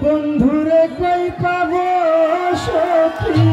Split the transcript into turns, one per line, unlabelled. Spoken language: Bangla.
বন্ধুরে কই পাবো সখী?